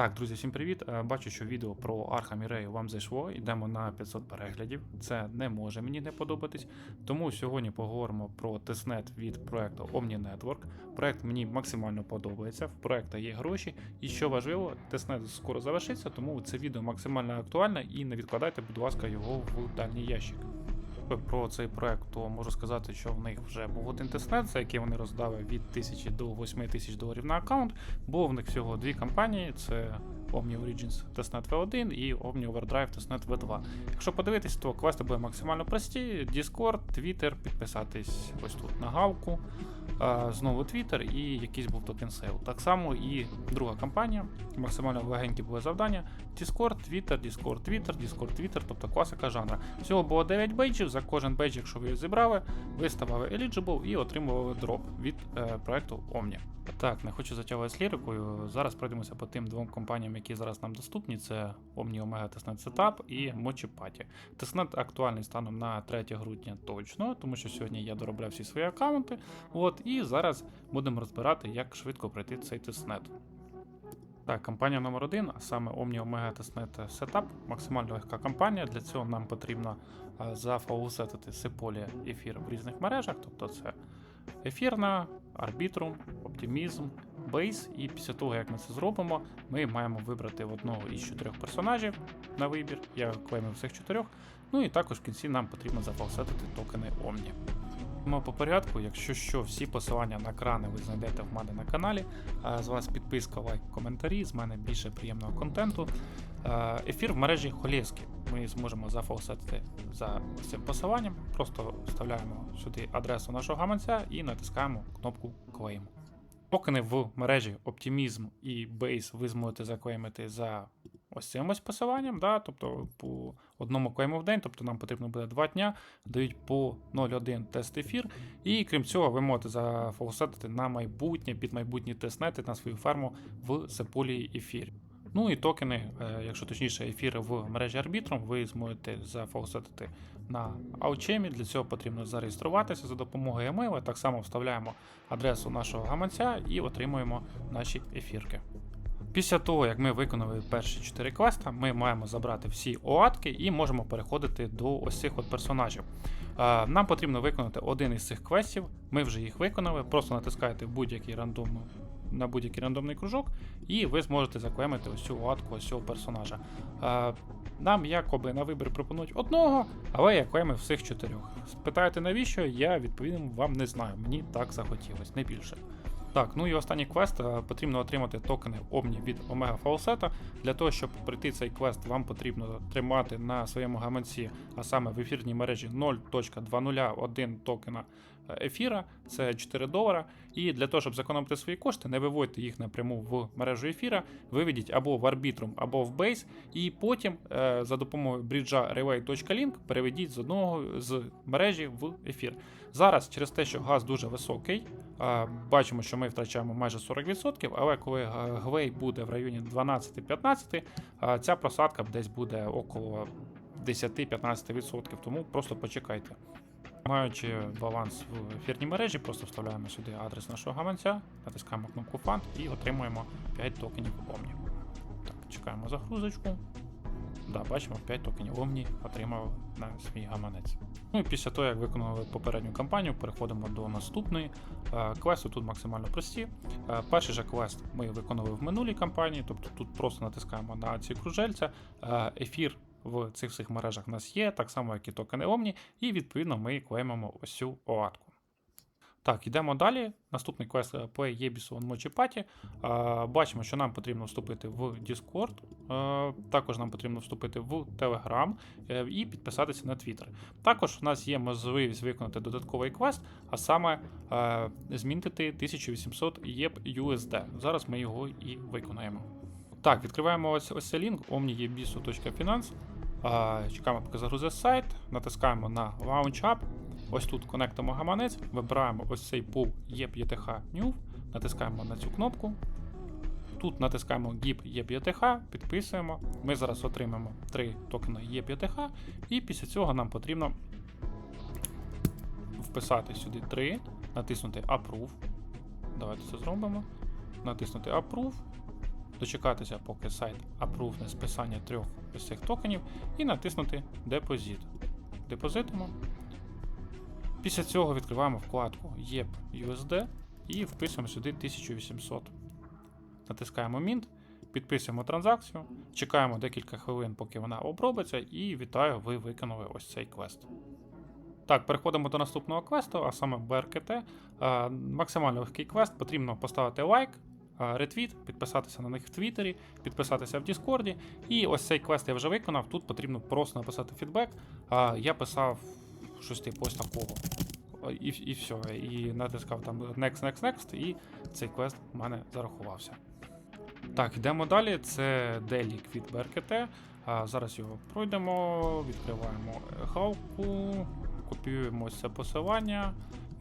Так, друзі, всім привіт. Е, Бачу, що відео про Arkham Ray вам зайшло. Йдемо на 500 переглядів. Це не може мені не подобатись. Тому сьогодні поговоримо про тестнет від проекту Omni Network. Проект мені максимально подобається. В проекту є гроші. І що важливо, тестнет скоро завершиться, тому це відео максимально актуальне і не відкладайте, будь ласка, його в дальній ящик. Про цей проект, то можу сказати, що в них вже був один тестнет, за який вони роздали від 1000 до 8000 доларів на аккаунт. Бо в них всього дві компанії: це Omni Origins Testnet V1 і Omni Overdrive Testnet V2. Якщо подивитись, то квести були максимально прості: Discord, Twitter, підписатись ось тут на галку. Знову Twitter і якийсь був токен сейл. Так само і друга кампанія, максимально легенькі були завдання. Discord, Twitter, Discord, Twitter, Discord, Twitter, тобто класика жанра. Всього було 9 бейджів. За кожен бейдж, якщо ви зібрали, ви ставали eligible і отримували дроп від е, проекту Omni. Так, не хочу затягувати з лірикою. Зараз пройдемося по тим двом компаніям, які зараз нам доступні: це Omni Omega Testnet Setup і Mochi Party. Тестнет актуальний станом на 3 грудня точно, тому що сьогодні я доробляв всі свої аккаунти. От, і зараз будемо розбирати, як швидко пройти цей тестнет. Так, кампанія номер один, а саме Omni Omega Testnet Setup, максимально легка кампанія. Для цього нам потрібно а, зафаусетити Sepolia ефір в різних мережах, тобто це ефірна, Arbitrum, Optimism, Base. І після того, як ми це зробимо, ми маємо вибрати одного із чотирьох персонажів на вибір. Я клеймив всіх чотирьох. Ну і також в кінці нам потрібно зафаусетити токени Omni. Ми по порядку, якщо що, всі посилання на крани ви знайдете в мене на каналі. Е, З вас підписка, лайк, коментарі, з мене більше приємного контенту. Е, Ефір в мережі Холєски. Ми зможемо зафаусетити за цим посиланням. Просто вставляємо сюди адресу нашого гаманця і натискаємо кнопку Claim. Токени в мережі Optimism і Base ви зможете заклеймити за ось цим ось посиланням, да? тобто по одному клейму в день, тобто нам потрібно буде 2 дня, дають по 0,1 тест ефір. І крім цього, ви можете зафаусетити на майбутнє, під майбутні тестнети на свою ферму в Сеполії ефір. Ну і токени, е, якщо точніше, ефіри в мережі Arbitrum, ви зможете зафаусетити на Аучемі. Для цього потрібно зареєструватися за допомогою емейла. Так само вставляємо адресу нашого гаманця і отримуємо наші ефірки. Після того, як ми виконали перші 4 квеста, ми маємо забрати всі оатки і можемо переходити до ось цих от персонажів. Е, Нам потрібно виконати один із цих квестів. Ми вже їх виконали. Просто натискаєте будь-який рандом на будь-який рандомний кружок, і ви зможете заклемити ось цю оатку ось цього персонажа. Е, Нам якоби на вибір пропонують одного, але я клемив всіх чотирьох. Спитаєте навіщо? Я відповім вам не знаю. Мені так захотілося, не більше. Так, ну і останній квест е, потрібно отримати токени Omni від Omega Фаусета. Для того, щоб пройти цей квест, вам потрібно тримати на своєму гаманці, а саме в ефірній мережі 0.201 токена ефіра, це 4 долара. І для того, щоб зекономити свої кошти, не виводьте їх напряму в мережу ефіра, виведіть або в Arbitrum, або в Base, і потім е, за допомогою бріджа relay.link переведіть з одного з мережі в ефір. Зараз, через те, що газ дуже високий, е, бачимо, що ми втрачаємо майже 40%, але коли е, гвей буде в районі 12-15, е, ця просадка десь буде около 10-15%, тому просто почекайте. Маючи баланс в ефірній мережі, просто вставляємо сюди адрес нашого гаманця, натискаємо кнопку Fund і отримуємо 5 токенів Omni. Так, чекаємо загрузочку. Да, бачимо, 5 токенів Omni отримав на свій гаманець. Ну і після того, як виконали попередню кампанію, переходимо до наступної. Е, Квести тут максимально прості. Е, Перший же квест ми виконали в минулій кампанії, тобто тут просто натискаємо на ці кружельця. Е, Ефір в цих всіх мережах у нас є, так само, як і токени Omni, і відповідно ми клеймимо ось цю оатку. Так, йдемо далі. Наступний квест е, Yebis on Mochi Party. Е, Бачимо, що нам потрібно вступити в Discord, е, також нам потрібно вступити в Telegram і підписатися на Twitter. Також у нас є можливість виконати додатковий квест, а саме змінити 1800 YEP USD. Зараз ми його і виконаємо. Так, відкриваємо ось, ось цей лінк omniebisu.finance. Чекаємо, поки загрузить сайт, натискаємо на Launch App. Ось тут конектимо гаманець, вибираємо ось цей пул EPTH New, натискаємо на цю кнопку. Тут натискаємо GIP EPTH, підписуємо. Ми зараз отримаємо 3 токени EPTH, і після цього нам потрібно вписати сюди 3, натиснути Approve. Давайте це зробимо. Натиснути Approve. Дочекатися, поки сайт апрувне списання трьох ось цих токенів, і натиснути Депозит. Депозитимо. Після цього відкриваємо вкладку YEP USD і вписуємо сюди 1800. Натискаємо Mint, підписуємо транзакцію, чекаємо декілька хвилин, поки вона обробиться, і вітаю, ви виконали ось цей квест. Так, переходимо до наступного квесту, а саме БРКТ. Максимально легкий квест, потрібно поставити лайк, ретвіт, підписатися на них в Твіттері, підписатися в Діскорді. І ось цей квест я вже виконав. Тут потрібно просто написати фідбек. Я писав щось типу ось такого. І, і все. І натискав там Next, Next, Next, і цей квест в мене зарахувався. Так, йдемо далі. Це Делік від. А, зараз його пройдемо, відкриваємо е, хавку, копіюємо це посилання,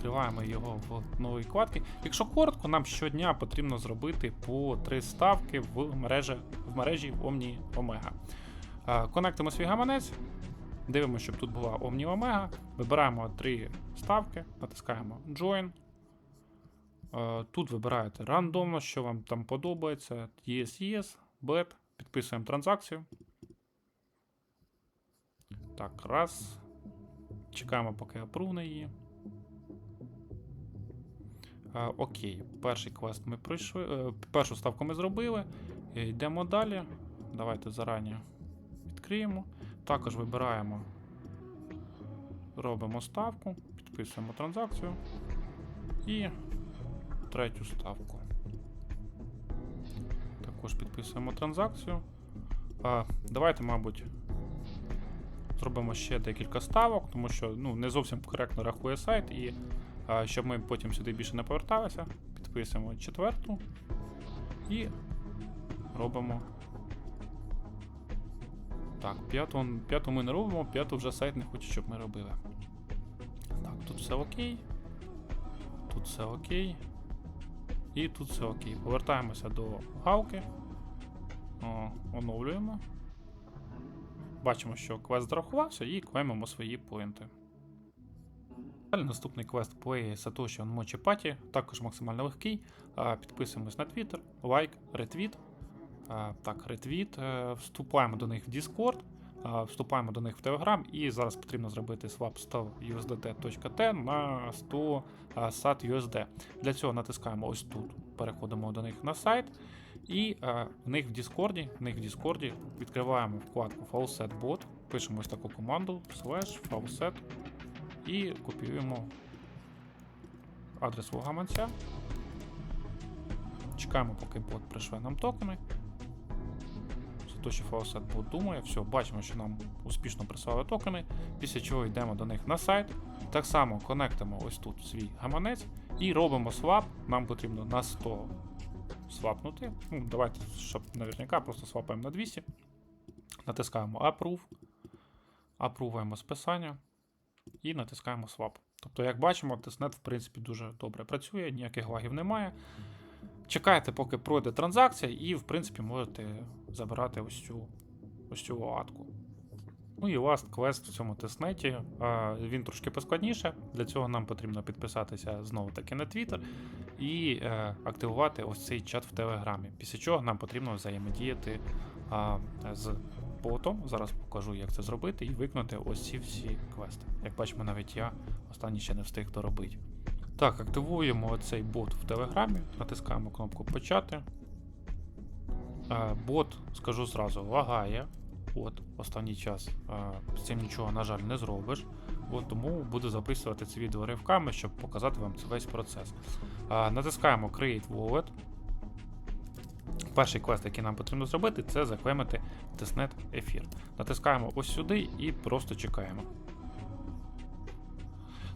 відкриваємо його в новій вкладці. Якщо коротко, нам щодня потрібно зробити по три ставки в мережі, в мережі Omni Omega. Конектимо свій гаманець, дивимося, щоб тут була Omni Omega, вибираємо три ставки, натискаємо Join. Е, Тут вибираєте рандомно, що вам там подобається. Yes, yes, bet. Підписуємо транзакцію. Так, раз. Чекаємо, поки апрувне її. Е, Окей, перший квест ми пройшли. е, Першу ставку ми зробили. Е, Йдемо далі. Давайте зарані відкриємо. Також вибираємо. Робимо ставку, підписуємо транзакцію. І третю ставку. Також підписуємо транзакцію. А, давайте, мабуть, зробимо ще декілька ставок, тому що ну, не зовсім коректно рахує сайт, і а, щоб ми потім сюди більше не поверталися, підписуємо четверту і робимо. Так, п'яту, п'яту ми не робимо, п'яту вже сайт не хоче, щоб ми робили. Так, тут все окей. Тут все окей. І тут все окей. Повертаємося до галки. О, оновлюємо. Бачимо, що квест зарахувався і клеймимо свої поінти. Далі наступний квест Satoshi on Mochi Party, також максимально легкий. Підписуємось на Twitter, лайк, ретвіт. Так, ретвіт. Е, Вступаємо до них в Discord, вступаємо до них в Telegram, і зараз потрібно зробити swap 100 USDT.T на 100 а, SAT USD. Для цього натискаємо ось тут, переходимо до них на сайт. І е, в них в Discord, в них в Discord відкриваємо вкладку Faucet Bot, пишемо ось таку команду slash faucet і копіюємо адрес свого гаманця. Чекаємо, поки бот пришле нам токени. Satoshi Faucet Bot думає, все, бачимо, що нам успішно прислали токени, після чого йдемо до них на сайт. Так само конектимо ось тут свій гаманець і робимо свап. Нам потрібно на 100 свапнути. Ну, давайте, щоб наверняка, просто свапаємо на 200. Натискаємо Approve. Апрувуємо списання і натискаємо Swap. Тобто, як бачимо, тестнет в принципі дуже добре працює, ніяких лагів немає. Чекаєте, поки пройде транзакція, і, в принципі, можете забирати ось цю ось цю латку. Ну і last квест в цьому тестнеті. Він трошки поскладніше. Для цього нам потрібно підписатися знову таки на Twitter і е, активувати ось цей чат в Телеграмі. Після чого нам потрібно взаємодіяти з ботом. Зараз покажу, як це зробити, і виконати ось ці всі квести. Як бачимо, навіть я останній ще не встиг доробити. Так, активуємо цей бот в Телеграмі, натискаємо кнопку Почати. Е, Бот, скажу зразу, лагає. От, останній час е, з цим нічого, на жаль, не зробиш. От, тому буду записувати це відео ривками, щоб показати вам весь процес. Е, Натискаємо Create Wallet. Перший квест, який нам потрібно зробити, це заклемити тестнет ефір. Натискаємо ось сюди і просто чекаємо.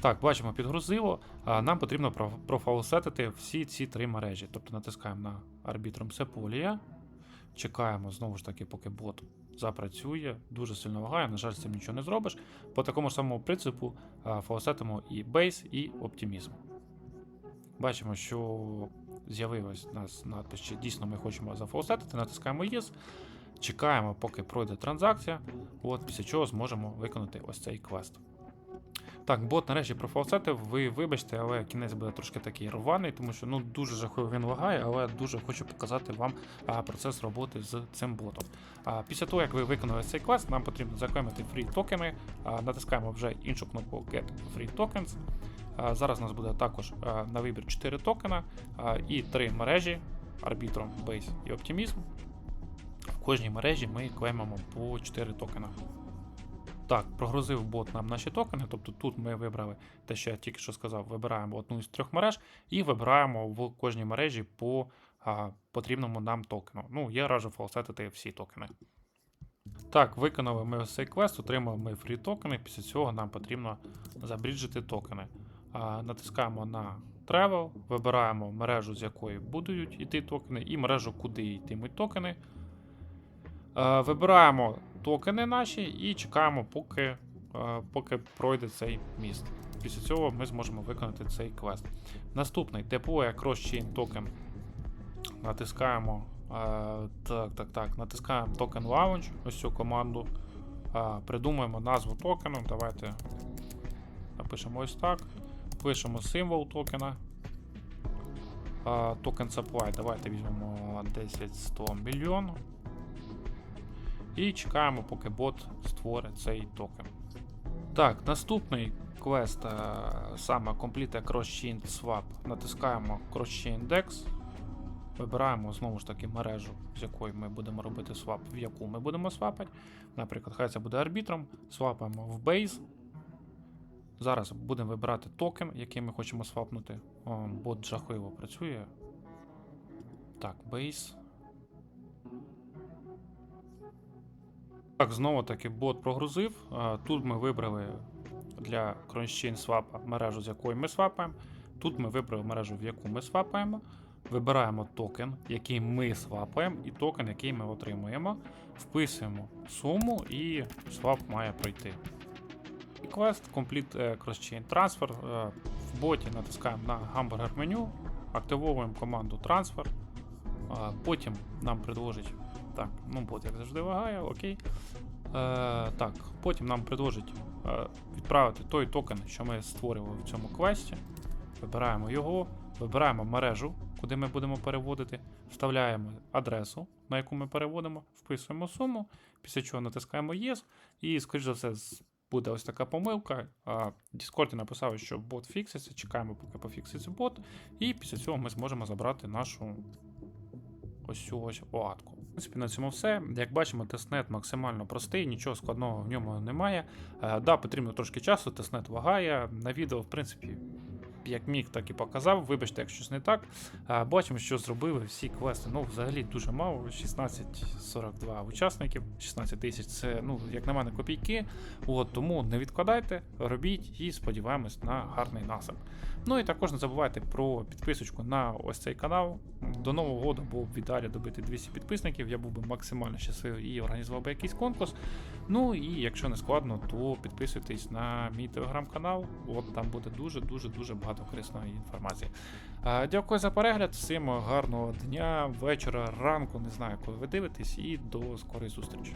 Так, бачимо, підгрузило. Нам потрібно про- профаусетити всі ці три мережі. Тобто натискаємо на Arbitrum Sepolia. Чекаємо знову ж таки, поки бот запрацює. Дуже сильно лагає, на жаль, з цим нічого не зробиш. По такому ж самому принципу фаусетимо і Base, і Optimism. Бачимо, що з'явилась у нас надпис, чи дійсно ми хочемо зафаусетити, натискаємо Yes. Чекаємо, поки пройде транзакція. От, після чого зможемо виконати ось цей квест. Так, бот нарешті профалсетив. Ви вибачте, але кінець буде трошки такий рваний, тому що ну дуже жахливо він лагає, але дуже хочу показати вам а, процес роботи з цим ботом. А, після того, як ви виконали цей квест, нам потрібно заклемити фрі токени. А, натискаємо вже іншу кнопку Get Free Tokens. А, зараз у нас буде також на вибір 4 токена і 3 мережі Arbitrum, Base і Optimism. В кожній мережі ми клеймимо по 4 токена. Так, прогрузив бот нам наші токени. Тобто тут ми вибрали те, що я тільки що сказав, вибираємо одну із трьох мереж і вибираємо в кожній мережі по а, потрібному нам токену. Ну, я раджу фалсетити всі токени. Так, виконали ми цей квест, отримали ми фрі токени. Після цього нам потрібно забріджити токени. Натискаємо на Travel, вибираємо мережу, з якої будуть йти токени, і мережу, куди йтимуть токени. Е, Вибираємо токени наші і чекаємо, поки, е, поки пройде цей міст. Після цього ми зможемо виконати цей квест. Наступний Deploy Cross-Chain. Натискаємо. е, Так, так, так. Натискаємо токен Launch, ось цю команду. Придумаємо назву токену. Давайте напишемо ось так. Пишемо символ токена. Токен supply. Давайте візьмемо 10-100 мільйон. І чекаємо, поки бот створить цей токен. Так, наступний квест е, саме Complete Cross-Chain Swap. Натискаємо Cross-Chain Dex. Вибираємо знову ж таки мережу, з якої ми будемо робити свап, в яку ми будемо свапати. Наприклад, хай це буде арбітром. Свапаємо в Base. Зараз будемо вибирати токен, який ми хочемо свапнути. О, бот жахливо працює. Так, Base. Так, знову таки бот прогрузив. Тут ми вибрали для CrossChain свапа мережу, з якої ми свапаємо. Тут ми вибрали мережу, в яку ми свапаємо. Вибираємо токен, який ми свапаємо, і токен, який ми отримуємо. Вписуємо суму і свап має пройти. Complete е, Cross-Chain Transfer. Е, В боті натискаємо на гамбургер меню, активовуємо команду Transfer. Потім нам предложить. Так, ну бот як завжди лагає, окей. Е, так, потім нам предложить е, відправити той токен, що ми створювали в цьому квесті. Вибираємо його, вибираємо мережу, куди ми будемо переводити, вставляємо адресу, на яку ми переводимо, вписуємо суму, після чого натискаємо Yes, і, скоріш за все, буде ось така помилка. В Discord написав, що бот фікситься, чекаємо, поки пофікситься бот, і після цього ми зможемо забрати нашу ось цю ось оатку. В принципі, на цьому все. Як бачимо, тестнет максимально простий, нічого складного в ньому немає. Е, да, потрібно трошки часу, тестнет вагає. На відео, в принципі, як міг, так і показав. Вибачте, якщо щось не так. Бачимо, що зробили всі квести. Ну, взагалі дуже мало. 1642 учасників, 16 тисяч це, ну, як на мене, копійки. От, тому не відкладайте, робіть і сподіваємось на гарний насип. Ну і також не забувайте про підписочку на ось цей канал. До нового року був в ідеалі добити 200 підписників. Я був би максимально щасливий і організував би якийсь конкурс. Ну і якщо не складно, то підписуйтесь на мій телеграм-канал. От там буде дуже дуже дуже багато корисної інформації. Дякую за перегляд. Всім гарного дня, вечора, ранку. Не знаю, коли ви дивитесь, і до скорої зустрічі.